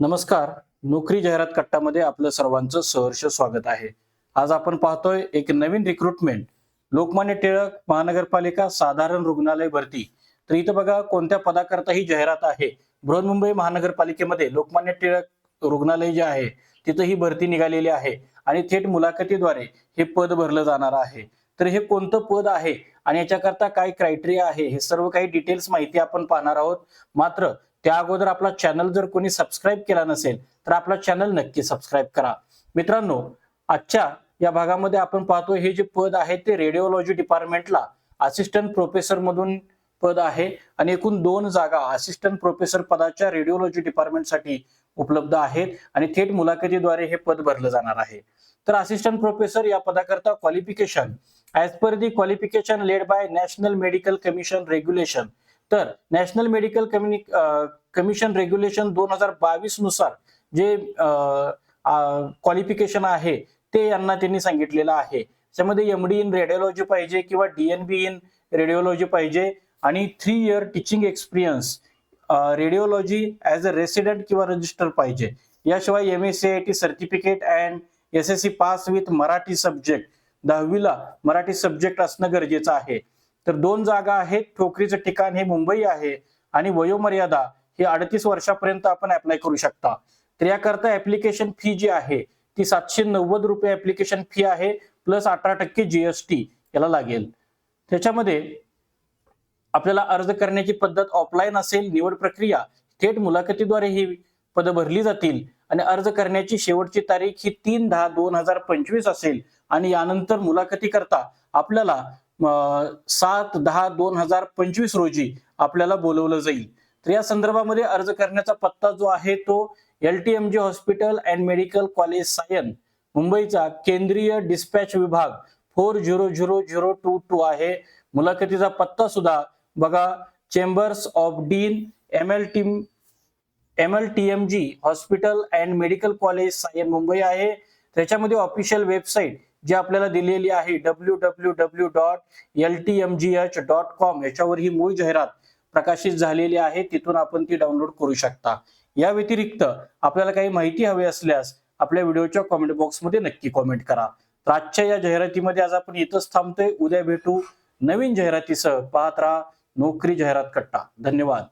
नमस्कार. नोकरी जाहिरात कट्टामध्ये आपलं सर्वांचं सहर्ष स्वागत आहे. आज आपण पाहतोय एक नवीन रिक्रुटमेंट लोकमान्य टिळक महानगरपालिका साधारण रुग्णालय भरती. तर इथं बघा कोणत्या पदाकरता ही जाहिरात आहे. बृहन्मुंबई महानगरपालिकेमध्ये लोकमान्य टिळक रुग्णालय जे आहे तिथं ही भरती निघालेली आहे आणि थेट मुलाखतीद्वारे हे पद भरलं जाणार आहे. तर हे कोणतं पद आहे आणि याच्याकरता काय क्रायटेरिया आहे हे सर्व काही डिटेल्स माहिती आपण पाहणार आहोत. मात्र त्या अगोदर आपला चॅनल जर कोणी सबस्क्राईब केला नसेल तर आपला चॅनल नक्की सबस्क्राईब करा. मित्रांनो आजच्या या भागामध्ये आपण पाहतो हे जे पद आहे ते रेडिओलॉजी डिपार्टमेंटला असिस्टंट प्रोफेसर मधून पद आहे आणि एकूण दोन जागा असिस्टंट प्रोफेसर पदाच्या रेडिओलॉजी डिपार्टमेंटसाठी उपलब्ध आहेत आणि थेट मुलाखतीद्वारे हे पद भरलं जाणार आहे. तर असिस्टंट प्रोफेसर या पदाकरता qualification as per the qualification laid by National Medical Commission regulation तर नॅशनल मेडिकल कम्युनि कमिशन रेग्युलेशन दोन हजार बावीसनुसार जे क्वालिफिकेशन आहे ते यांना त्यांनी सांगितलेलं आहे. त्यामध्ये एम डी इन रेडिओलॉजी पाहिजे किंवा डीएनबी इन रेडिओलॉजी पाहिजे आणि three year teaching experience radiology as a resident किंवा रजिस्टर पाहिजे. याशिवाय M S C I T certificate and S S C pass with Marathi subject दहावीला मराठी सब्जेक्ट असणं गरजेचं आहे. तर दोन जागा आहेत. ठोकरीचं ठिकाण हे मुंबई आहे आणि वयोमर्यादा ही अडतीस वर्षापर्यंत आपण अप्लाय करू शकता. तर याकरता ऍप्लिकेशन फी जी आहे ती सातशे नव्वद रुपये ऍप्लिकेशन फी आहे प्लस अठरा टक्के जीएसटी याला लागेल. त्याच्यामध्ये आपल्याला अर्ज करण्याची पद्धत ऑफलाईन असेल निवड प्रक्रिया थेट मुलाखतीद्वारे ही पदं भरली जातील आणि अर्ज करण्याची शेवटची तारीख ही तीन दहा दोन हजार पंचवीस असेल आणि यानंतर मुलाखती करता आपल्याला सात दहा दोन हजार पंचवीस रोजी आपल्याला बोलवलं जाईल. तर या संदर्भामध्ये अर्ज करण्याचा पत्ता जो आहे तो L T M G hospital and medical college Sion मुंबईचा केंद्रीय डिस्पॅच विभाग four zero zero zero two two आहे. मुलाखतीचा पत्ता सुद्धा बघा chambers of dean M L T M L T M G hospital and medical college Sion Mumbai आहे. त्याच्यामध्ये ऑफिशियल वेबसाईट जी आपल्याला दिलेली आहे W W W dot L T M G H dot com याच्यावर ही मूळ जाहिरात प्रकाशित झालेली आहे. तिथून आपण ती डाउनलोड करू शकता. या व्यतिरिक्त आपल्याला काही माहिती हवी असल्यास आपल्या व्हिडिओच्या कॉमेंट बॉक्समध्ये नक्की कॉमेंट करा. तर आजच्या या जाहिरातीमध्ये आज आपण इथंच थांबतोय. उद्या भेटू नवीन जाहिरातीसह. पाहत राहा नोकरी जाहिरात कट्टा. धन्यवाद.